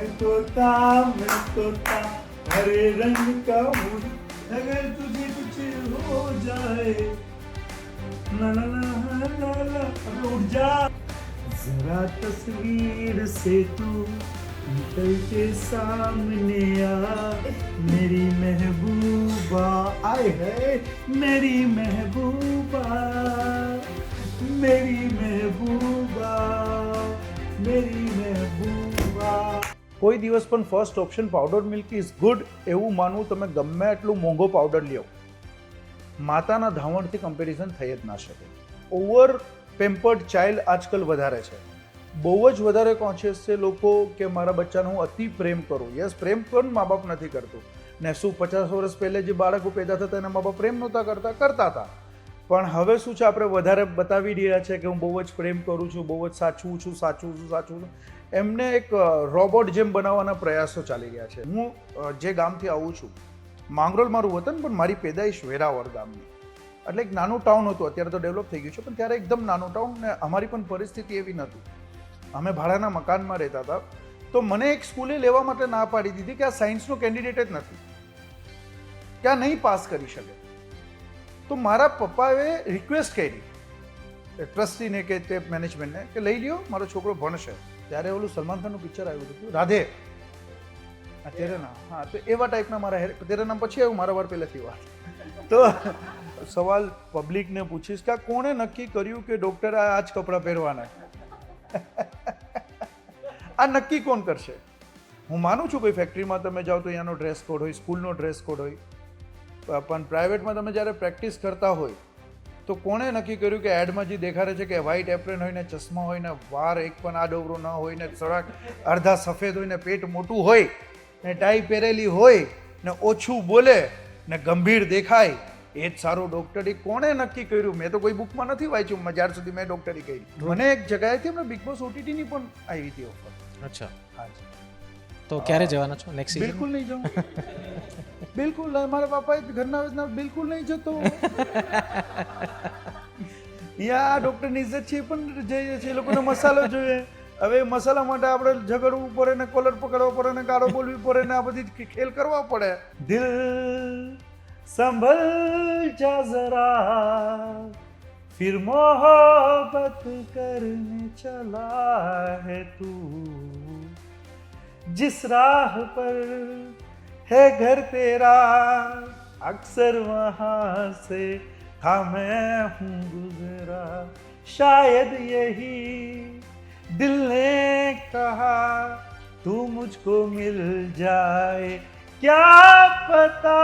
तोता मैं तोता हरे रंग का हूँ अगर तुझे कुछ हो जाए। ला ला ला ला ला अबे उठ जा। जरा तस्वीर से तू निकल के सामने आ। मेरी महबूबा, आए है। मेरी महबूबा मेरी महबूबा, मेरी કોઈ દિવસ પણ first option powder milk is good એવું માનવું તમે ગમે એટલું મોંઘો પાવડર લ્યો. માતાના ધાવણથી કમ્પેરિઝન થઈ જ ના શકે. ઓવર પેમ્પર્ડ ચાઇલ્ડ આજકાલ વધારે છે. બહુ જ વધારે કોન્શિયસ છે લોકો કે મારા બચ્ચાનો હું અતિ પ્રેમ કરું. યસ પ્રેમ પણ મા બાપ નથી કરતું. ને શું પચાસ વર્ષ પહેલે જે બાળકો પેદા થતા એના મા બાપ પ્રેમ નહોતા કરતા? કરતા હતા. પણ હવે શું છે? આપણે વધારે બતાવી રહ્યા છે કે હું બહુ જ પ્રેમ કરું છું, બહુ જ સાચું છું સાચું છું સાચું છું. એમને એક રોબોટ જેમ બનાવવાના પ્રયાસો ચાલી રહ્યા છે. હું જે ગામથી આવું છું માંગરોળ મારું વતન, પણ મારી પેદાઈશ વેરાવળ ગામની. એટલે એક નાનું ટાઉન હતું, અત્યારે તો ડેવલપ થઈ ગયું છે, પણ ત્યારે એકદમ નાનું ટાઉન ને અમારી પણ પરિસ્થિતિ એવી નહોતી. અમે ભાડાના મકાનમાં રહેતા હતા. તો મને એક સ્કૂલે લેવા માટે ના પાડી દીધી કે આ સાયન્સનો કેન્ડિડેટ જ નથી. કે આ નહીં પાસ કરી શકે. તો મારા પપ્પાએ રિક્વેસ્ટ કરી. ટ્રસ્ટીને કે તે મેનેજમેન્ટને કે લઈ લ્યો, મારો છોકરો ભણશે. ત્યારે ઓલું સલમાન ખાનનું પિક્ચર આવ્યું હતું. રાધે. નામ. હા, તો એવા ટાઈપના મારા હેર તેરે પછી આવ્યું મારા વાર પહેલાંથી વાત. તો સવાલ પબ્લિકને પૂછીશ કે કોણે નક્કી કર્યું કે ડૉક્ટર આ જ કપડાં પહેરવાના? આ નક્કી કોણ કરશે? હું માનું છું કોઈ ફેક્ટરીમાં તમે જાઓ તો અહીંયાનો ડ્રેસ કોડ હોય સ્કૂલનો ડ્રેસ કોડ હોય. પણ પ્રાઇવેટમાં તમે જ્યારે પ્રેક્ટિસ કરતા હોય તો કોણે નક્કી કર્યું કે એડમાં જે દેખાડે છે કે વ્હાઇટ એપ્રેન હોય ને ચશ્મા હોય ને વાર એક પણ આ ડોબરો ન હોય ને સડાક અડધા સફેદ હોય ને પેટ મોટું હોય ને ટાઈ પહેરેલી હોય ને ઓછું બોલે ને ગંભીર દેખાય એ જ સારો ડોક્ટરી કોણે નક્કી કર્યું? મેં તો કોઈ બુકમાં નથી વાંચ્યું જ્યાર સુધી મેં ડૉક્ટરી કરી મને એક જગ્યાએથી અમને બિગ બોસ ઓટીટીની પણ આવી હતી ઓફર અચ્છા. હા તો ક્યારે જવાના છો? નેક્સ્ટ બિલકુલ નહીં જાઉં બિલકુલ મારા પપ્પા ઘરના યોજના બિલકુલ નહીં જતો. યા ડૉક્ટરની ઇજ્જત છે પણ જઈએ છીએ એ લોકોને મસાલો જોઈએ. હવે મસાલા માટે આપણે ઝઘડવું પડે ને કોલર પકડવો પડે ને ગાળો બોલવી પડે ને આ બધી ખેલ કરવા પડે. દિલ સંભળ જા જરા. ફિર મોહબત કરને ચલા હે તું. જિસ રાહ પર है घर तेरा। अक्सर वहाँ से था मैं हूँ गुजरा। शायद यही दिल ने कहा, तू मुझको मिल जाए, क्या पता?